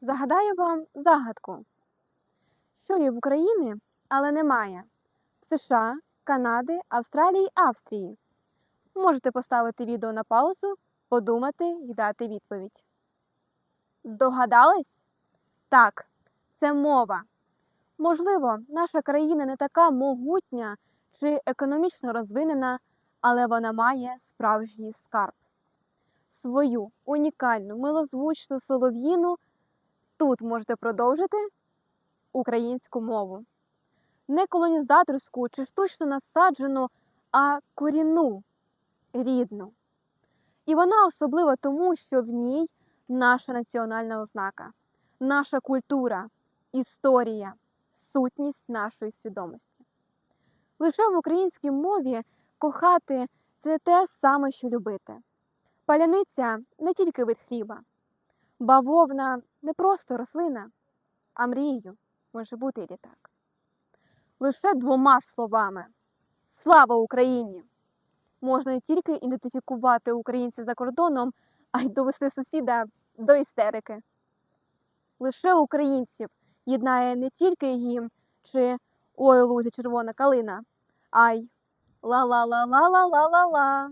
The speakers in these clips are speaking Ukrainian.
Загадаю вам загадку, що є в Україні, але немає в США, Канади, Австралії, Австрії. Можете поставити відео на паузу, подумати і дати відповідь. Здогадались? Так, це мова. Можливо, наша країна не така могутня чи економічно розвинена, але вона має справжній скарб. Свою унікальну, милозвучну солов'їну тут можете продовжити українську мову. Не колонізаторську чи штучно насаджену, а корінну, рідну. І вона особлива тому, що в ній наша національна ознака, наша культура, історія, сутність нашої свідомості. Лише в українській мові кохати це те саме, що любити. Паляниця не тільки вид хліба, бавовна не просто рослина, а мрією може бути і літак. Лише двома словами Слава Україні! Можна не тільки ідентифікувати українців за кордоном, а й довести сусіда до істерики. Лише українців єднає не тільки гімн чи Ой, лузі червона калина, а й ла-ла-ла-ла-ла-ла-ла-ла.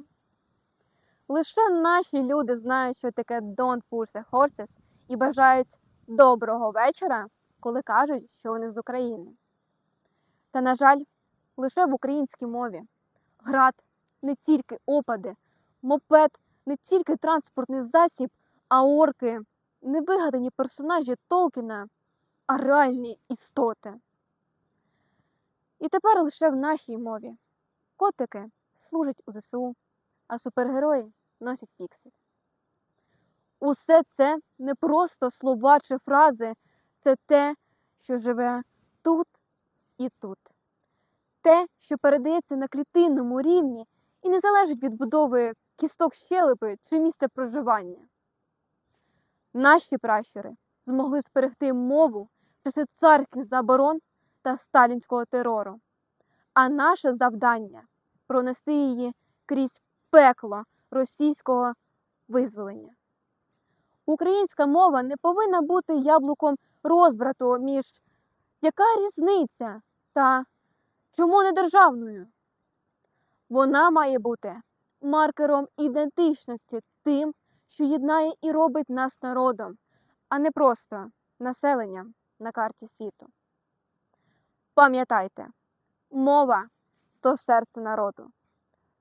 Лише наші люди знають, що таке don't push the horses і бажають доброго вечора, коли кажуть, що вони з України. Та, на жаль, лише в українській мові град не тільки опади, мопед не тільки транспортний засіб, а орки не вигадані персонажі Толкіна, а реальні істоти. І тепер лише в нашій мові котики служать у ЗСУ, а супергерої носять піксель. Усе це не просто слова чи фрази, це те, що живе тут і тут. Те, що передається на клітинному рівні і не залежить від будови кісток щелепи чи місця проживання. Наші пращури змогли зберегти мову часи царських заборон та сталінського терору. А наше завдання пронести її крізь пекло російського визволення. Українська мова не повинна бути яблуком розбрату між яка різниця та чому не державною. Вона має бути маркером ідентичності тим, що єднає і робить нас народом, а не просто населенням на карті світу. Пам'ятайте, мова то серце народу.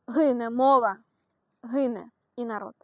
Гине мова, гине і народ.